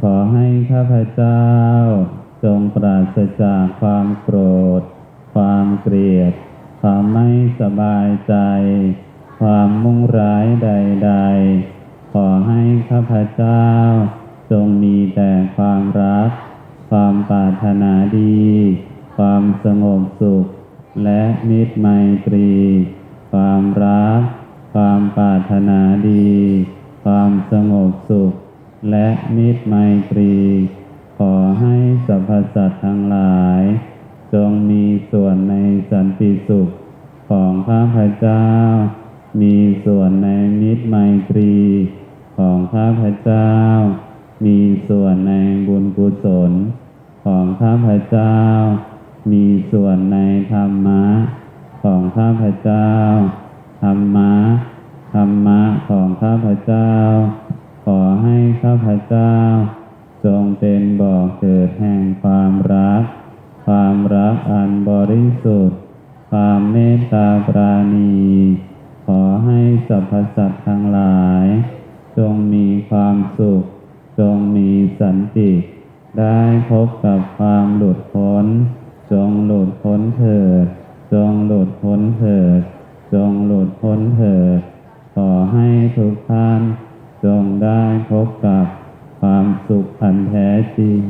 ขอให้ข้าพเจ้า จงปราศจากความโกรธ ความเกลียด ความไม่สบายใจ ความมุ่งร้ายใด ๆ ขอให้ข้าพเจ้า จงมีแต่ความรัก ความปรารถนาดี ความสงบสุข และมิตรไมตรี ความรัก ความปรารถนาดี ความสงบสุข และมิตรไมตรี ขอให้สรรพสัตว์ทั้งหลาย จงมีส่วนในสันติสุขของข้าพเจ้า มีส่วนในมิตรไมตรี ของข้าพเจ้า มีส่วนในบุญกุศล ของข้าพเจ้า มีส่วนในธรรมะ ของข้าพเจ้า ธรรมะ ธรรมะของข้าพเจ้า ข้าพเจ้า จงเป็นบ่อเกิดแห่งความรัก ความรักอันบริสุทธิ์ ความเมตตาปราณี ขอให้สรรพสัตว์ทั้งหลาย จงมีความสุข จงมีสันติ ได้พบกับความหลุดพ้น จงหลุดพ้นเถิด จงหลุดพ้นเถิด จงหลุดพ้นเถิด ขอให้ทุกท่าน จงได้พบกับความสุขอันแท้จริง